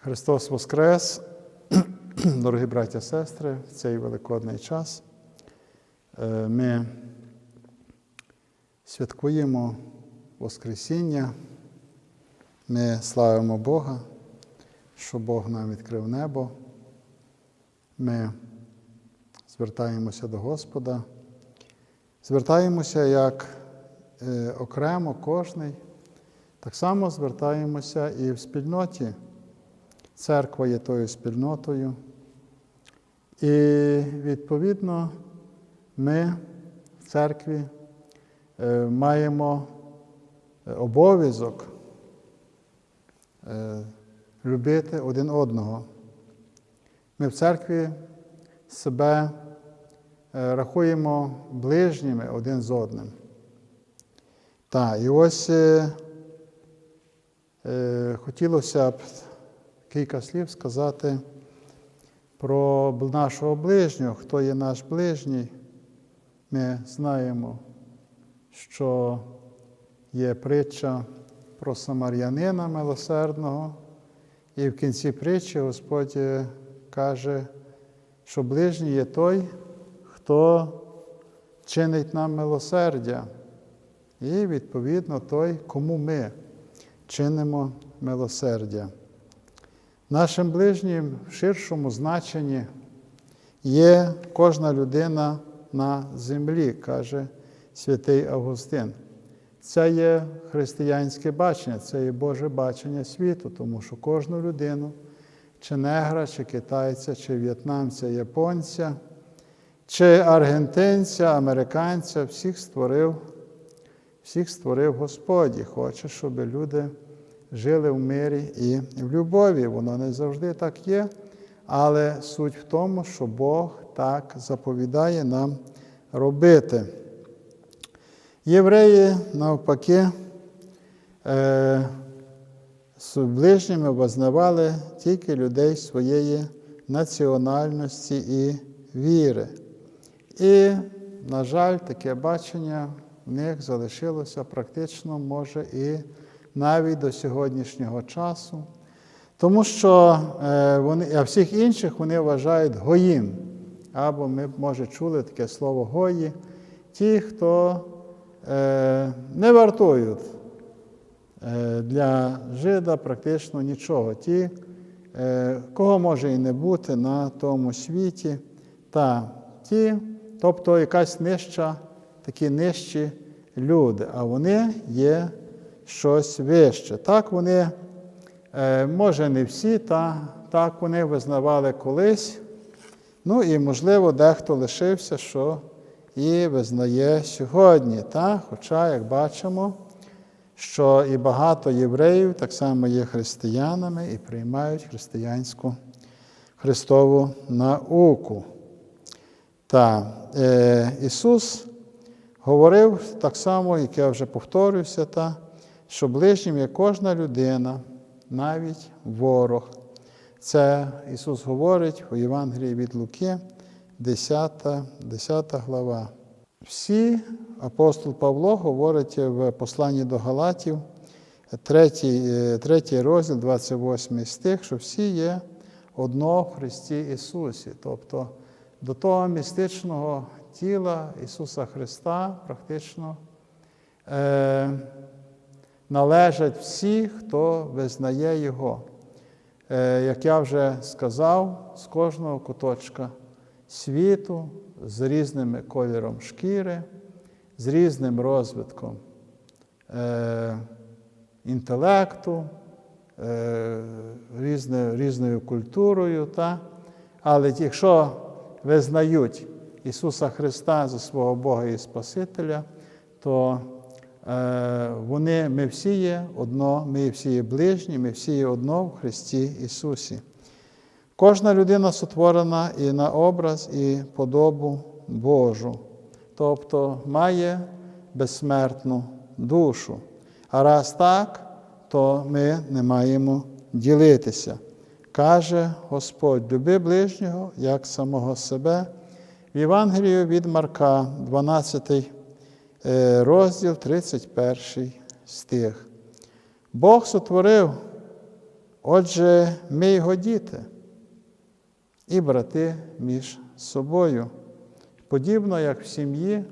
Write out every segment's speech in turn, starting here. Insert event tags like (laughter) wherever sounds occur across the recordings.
Христос Воскрес, (clears throat) дорогі браття і сестри, в цей великодний час е, ми святкуємо Воскресіння, ми славимо Бога, що Бог нам відкрив небо. Ми звертаємося до Господа, звертаємося як е, окремо кожний, так само звертаємося і в спільноті. Церква є тою спільнотою. І відповідно ми в церкві е, маємо обов'язок е, любити один одного. Ми в церкві себе е, рахуємо ближніми один з одним. Так, і ось е, е, хотілося б кілька слів сказати про нашого ближнього, хто є наш ближній. Ми знаємо, що є притча про самарянина милосердного, і в кінці притчі Господь каже, що ближній є той, хто чинить нам милосердя. І, відповідно, той, кому ми чинимо милосердя. Нашим ближнім в ширшому значенні є кожна людина на землі, каже святий Августин. Це є християнське бачення, це є Боже бачення світу, тому що кожну людину, чи негра, чи китайця, чи в'єтнамця, японця, чи аргентинця, американця, всіх створив, всіх створив Господь і хоче, щоб люди жили в мирі і в любові. Воно не завжди так є, але суть в тому, що Бог так заповідає нам робити. Євреї, навпаки, е, з ближніми визнавали тільки людей своєї національності і віри. І, на жаль, таке бачення в них залишилося практично, може, і навіть до сьогоднішнього часу. Тому що е, вони, а всіх інших вони вважають гоїм. Або ми, може, чули таке слово гої, ті, хто е, не вартують е, для жида практично нічого. Ті, е, кого може і не бути на тому світі, та ті, тобто якась нижча, такі нижчі люди, а вони є щось вище. Так вони, е, може, не всі, та, так вони визнавали колись. Ну і, можливо, дехто лишився, що і визнає сьогодні. Та? Хоча, як бачимо, що і багато євреїв так само є християнами і приймають християнську Христову науку. Та, е, Ісус говорив так само, як я вже повторююся, та, що ближнім є кожна людина, навіть ворог. Це Ісус говорить у Євангелії від Луки, 10, 10 глава. Всі апостол Павло говорить в посланні до Галатів, 3, 3 розділ, 28 стих, що всі є одно в Христі Ісусі. Тобто до того містичного тіла Ісуса Христа практично е, належать всі, хто визнає Його. Е, як я вже сказав, з кожного куточка світу, з різним кольором шкіри, з різним розвитком е, інтелекту, е, різною культурою. Та? Але якщо визнають Ісуса Христа за свого Бога і Спасителя, то вони, ми всі є одно, ми всі є ближні, ми всі є одно в Христі Ісусі. Кожна людина сотворена і на образ, і подобу Божу, тобто має безсмертну душу. А раз так, то ми не маємо ділитися. Каже Господь, люби ближнього, як самого себе. В Євангелію від Марка, 12 розділ, 31 стих. Бог сотворив Отже, ми його діти і брати між собою. Подібно як в сім'ї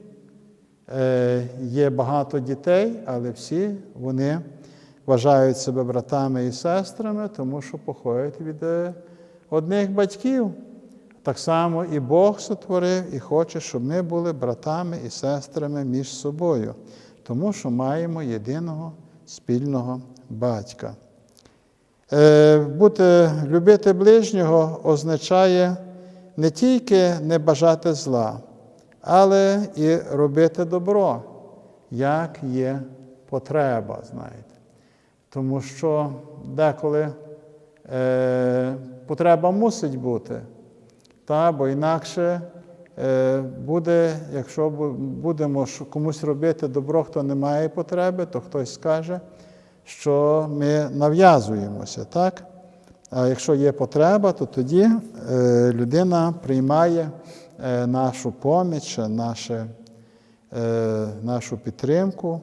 е, є багато дітей, але всі вони вважають себе братами і сестрами, тому що походять від е, одних батьків. Так само і Бог сотворив і хоче, щоб ми були братами і сестрами між собою, тому що маємо єдиного спільного батька. Е, Бути, любити ближнього означає не тільки не бажати зла, але і робити добро, як є потреба, знаєте. Тому що деколи е, потреба мусить бути, та, бо інакше е, буде, якщо будемо комусь робити добро, хто не має потреби, то хтось скаже, що ми нав'язуємося. так? А якщо є потреба, то тоді е, людина приймає е, нашу поміч, наше, нашу підтримку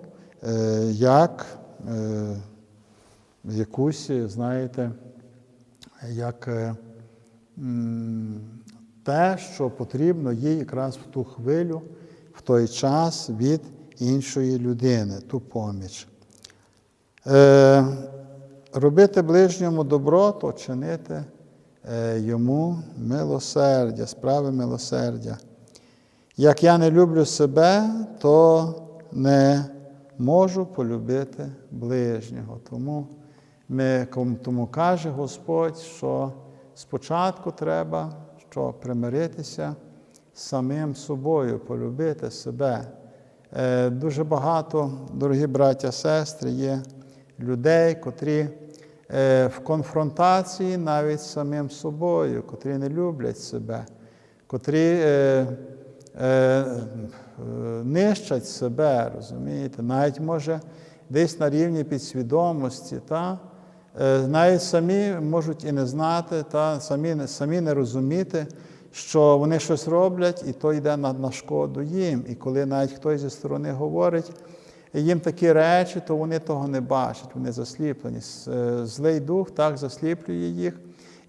як якусь, знаєте, як те, що потрібно їй якраз в ту хвилю, в той час від іншої людини, ту поміч. Е, робити ближньому добро, то чинити е, йому милосердя, справи милосердя. Як я не люблю себе, то не можу полюбити ближнього. Тому, ми, тому каже Господь, що спочатку треба що, примиритися з самим собою, полюбити себе. Е, Дуже багато, дорогі браття, сестри, є людей, котрі е, в конфронтації навіть з самим собою, котрі не люблять себе, котрі е, нищать себе, розумієте, навіть може десь на рівні підсвідомості, та? Е, навіть самі можуть і не знати, та? Самі, самі не розуміти, що вони щось роблять, і то йде на, на шкоду їм. І коли навіть хтось зі сторони говорить, їм такі речі, то вони того не бачать, вони засліплені. Е, Злий дух так засліплює їх.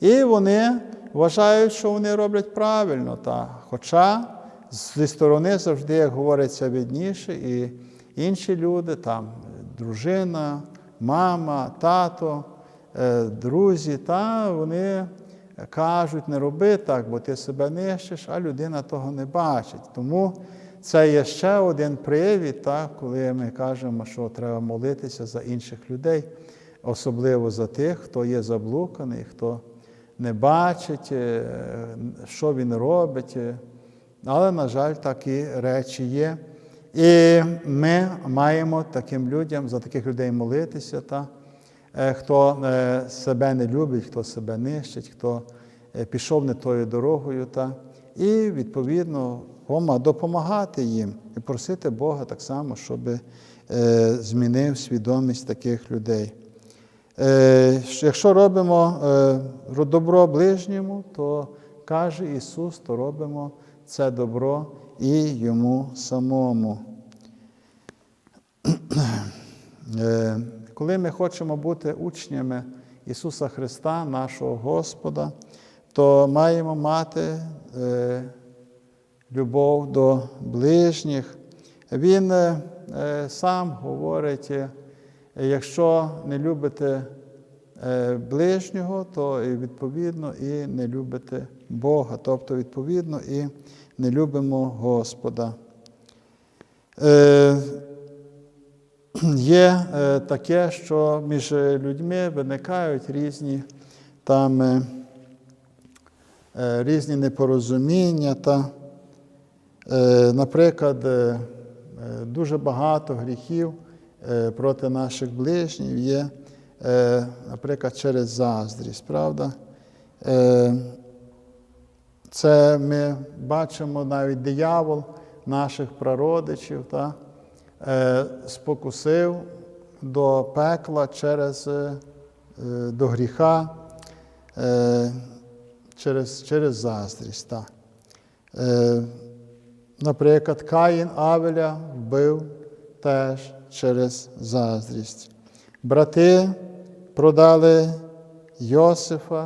І вони вважають, що вони роблять правильно. Та. Хоча зі сторони завжди, як говориться, видніше, і інші люди, там дружина, мама, тато, друзі, та вони кажуть, не роби так, бо ти себе нищиш, а людина того не бачить. Тому це є ще один привід, так, коли ми кажемо, що треба молитися за інших людей, особливо за тих, хто є заблуканий, хто не бачить, е, що він робить. е. Але, на жаль, такі речі є. І ми маємо таким людям, за таких людей молитися, та, е, хто е, себе не любить, хто себе нищить, хто е, пішов не тою дорогою, та, і відповідно пома- допомагати їм і просити Бога так само, щоб е, змінив свідомість таких людей. Е, Якщо робимо е, добро ближньому, то каже Ісус, то робимо це добро і Йому самому. (clears throat) Коли ми хочемо бути учнями Ісуса Христа, нашого Господа, то маємо мати е, любов до ближніх. Він е, е, сам говорить, е, якщо не любите е, ближнього, то відповідно і не любите Бога, тобто, відповідно, і не любимо Господа. Е, (clears throat) Є е, таке, що між людьми виникають різні там е, е, різні непорозуміння. Та, наприклад, дуже багато гріхів проти наших ближніх є, наприклад, через заздрість, правда? Це ми бачимо навіть диявол наших прародичів, та, спокусив до пекла через е, е, до гріха е, через, через заздрість. Та. Е, Наприклад, Каїн Авеля вбив теж через заздрість. Брати продали Йосифа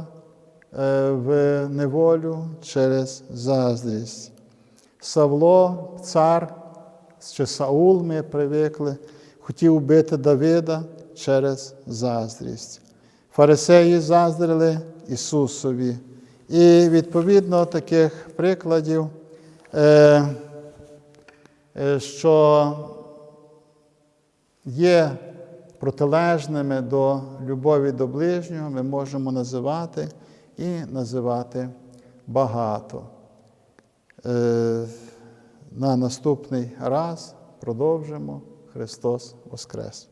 е, в неволю через заздрість. Савло, цар чи Саул, ми привикли, хотів вбити Давида через заздрість. Фарисеї заздрили Ісусові. І відповідно таких прикладів, е, е, що є протилежними до любові до ближнього, ми можемо називати і називати багато. На наступний раз продовжимо Христос Воскрес!